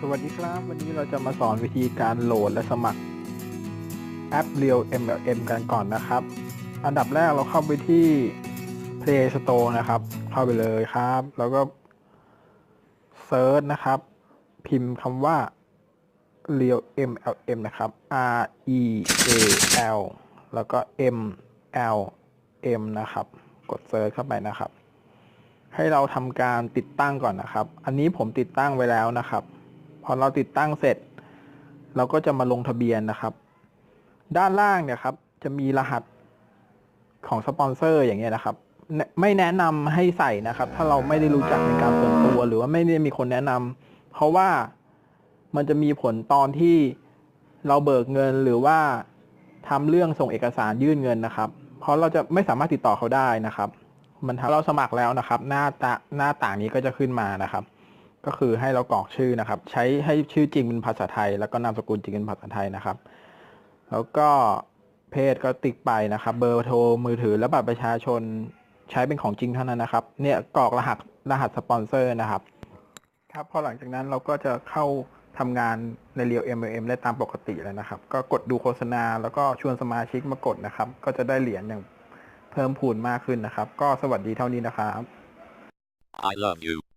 สวัสดีครับ วันนี้เราจะมาสอนวิธีการโหลดและสมัครแอป Real MLM กันก่อนนะครับ อันดับแรกเราเข้าไปที่ Play Store นะครับ เข้าไปเลยครับ แล้วก็เซิร์ชนะครับ พิมพ์คำว่า Real MLM นะครับ R E A L แล้วก็ M L M นะครับ กดเซิร์ชเข้าไปนะครับ ให้เราทำการติดตั้งก่อนนะครับ อันนี้ผมติดตั้งไว้แล้วนะครับ พอเราติดตั้งเสร็จ เราก็จะมาลงทะเบียนนะครับ ด้านล่างเนี่ยครับ จะมีรหัสของสปอนเซอร์อย่างเงี้ยนะครับ ไม่แนะนำให้ใส่นะครับ ถ้าเราไม่ได้รู้จักในการส่วนตัว หรือว่าไม่ได้มีคนแนะนำเพราะว่ามันจะมีผลตอนที่เราเบิกเงินหรือว่าทำเรื่องส่งเอกสารยื่นเงินนะครับ เพราะเราจะไม่สามารถติดต่อเขาได้นะครับ มันทำเราสมัครแล้วนะครับ หน้าตาหน้าต่างนี้ก็จะขึ้นมานะครับ ก็คือให้เรากรอกชื่อนะครับ ใช้ให้ชื่อจริงเป็นภาษาไทย แล้วก็นามสกุลจริงเป็นภาษาไทยนะครับ แล้วก็เพศก็ติ๊กไปนะครับ เบอร์โทรมือถือและบัตรประชาชนใช้เป็นของจริงเท่านั้นนะครับ เนี่ยกรอกรหัสรหัสสปอนเซอร์นะครับครับพอหลังจากนั้นเราก็จะเข้าทำงานใน Real MLM ได้ตามปกติแล้วนะครับ ก็กดดูโฆษณาแล้วก็ชวนสมาชิกมากดนะครับ ก็จะได้เหรียญอย่าง เพิ่มพูนมากขึ้นนะครับ ก็สวัสดีเท่านี้นะครับ I love you.